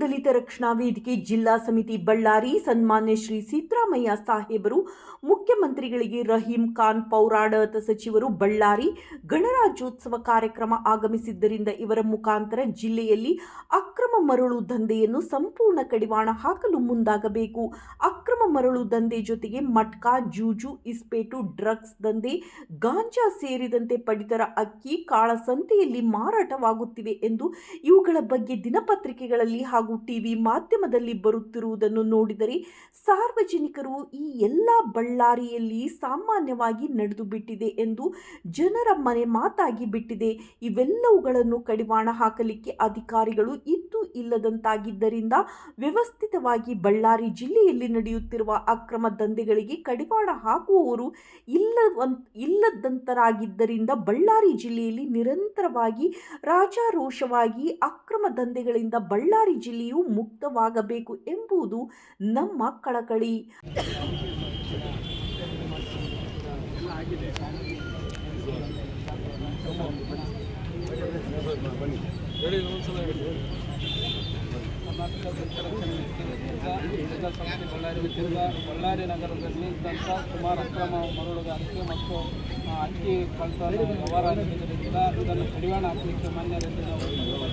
ದಲಿತ ರಕ್ಷಣಾ ವೇದಿಕೆ ಜಿಲ್ಲಾ ಸಮಿತಿ ಬಳ್ಳಾರಿ ಸನ್ಮಾನ್ಯ ಶ್ರೀ ಸಿದ್ದರಾಮಯ್ಯ ಸಾಹೇಬರು, ಮುಖ್ಯಮಂತ್ರಿಗಳಿಗೆ ರಹೀಂ ಖಾನ್ ಪೌರಾಡಳಿತ ಸಚಿವರು ಬಳ್ಳಾರಿ ಗಣರಾಜ್ಯೋತ್ಸವ ಕಾರ್ಯಕ್ರಮ ಆಗಮಿಸಿದ್ದರಿಂದ ಇವರ ಮುಖಾಂತರ ಜಿಲ್ಲೆಯಲ್ಲಿ ಅಕ್ರಮ ಮರಳು ದಂಧೆಯನ್ನು ಸಂಪೂರ್ಣ ಕಡಿವಾಣ ಹಾಕಲು ಮುಂದಾಗಬೇಕು. ಅಕ್ರಮ ಮರಳು ದಂಧೆ ಜೊತೆಗೆ ಮಟ್ಕಾ, ಜೂಜು, ಇಸ್ಪೇಟು, ಡ್ರಗ್ಸ್ ದಂಧೆ, ಗಾಂಜಾ ಸೇರಿದಂತೆ ಪಡಿತರ ಅಕ್ಕಿ ಕಾಳಸಂತೆಯಲ್ಲಿ ಮಾರಾಟವಾಗುತ್ತಿವೆ ಎಂದು ಇವುಗಳ ಬಗ್ಗೆ ದಿನಪತ್ರಿಕೆಗಳಲ್ಲಿ ಹಾಗೂ ಟಿವಿ ಮಾಧ್ಯಮದಲ್ಲಿ ಬರುತ್ತಿರುವುದನ್ನು ನೋಡಿದರೆ ಸಾರ್ವಜನಿಕರು ಈ ಎಲ್ಲ ಬಳ್ಳಾರಿಯಲ್ಲಿ ಸಾಮಾನ್ಯವಾಗಿ ನಡೆದು ಬಿಟ್ಟಿದೆ ಎಂದು ಜನರ ಮನೆ ಮಾತಾಗಿ ಬಿಟ್ಟಿದೆ. ಇವೆಲ್ಲವುಗಳನ್ನು ಕಡಿವಾಣ ಹಾಕಲಿಕ್ಕೆ ಅಧಿಕಾರಿಗಳು ಇದ್ದು ಇಲ್ಲದಂತಾಗಿದ್ದರಿಂದ ವ್ಯವಸ್ಥಿತವಾಗಿ ಬಳ್ಳಾರಿ ಜಿಲ್ಲೆಯಲ್ಲಿ ನಡೆಯುತ್ತಿರುವ ಅಕ್ರಮ ದಂಧೆಗಳಿಗೆ ಕಡಿವಾಣ ಹಾಕುವವರು ಇಲ್ಲ ಇಲ್ಲದಂತರಾಗಿದ್ದರಿಂದ ಬಳ್ಳಾರಿ ಜಿಲ್ಲೆಯಲ್ಲಿ ನಿರಂತರವಾಗಿ ರಾಜಾರೋಷವಾಗಿ ಅಕ್ರಮ ದಂಧೆಗಳಿಂದ ಬಳ್ಳಾರಿ ಜಿಲ್ಲೆಯು ಮುಕ್ತವಾಗಬೇಕು ಎಂಬುದು ನಮ್ಮ ಕಳಕಳಿ. ಕರ್ನಾಟಕ ದಲಿತ ರಕ್ಷಣಾ ಕರ್ನಾಟಕ ಸಂಸ್ಥೆ ಬಳ್ಳಾರಿ ವತಿಯಿಂದ ಬಳ್ಳಾರಿ ನಗರದಲ್ಲಿ ಇದ್ದಂಥ ಸುಮಾರು ಅಕ್ರಮ ಮರಳುಗಾರಿಕೆ ಮತ್ತು ಅಕ್ಕಿ ಕಳ್ತನ ವ್ಯವಹಾರ ಇದನ್ನು ಕಡಿವಾಣ ಹಾಕಲಿಕ್ಕೆ ಮಾನ್ಯರಿಂದ ನಾವು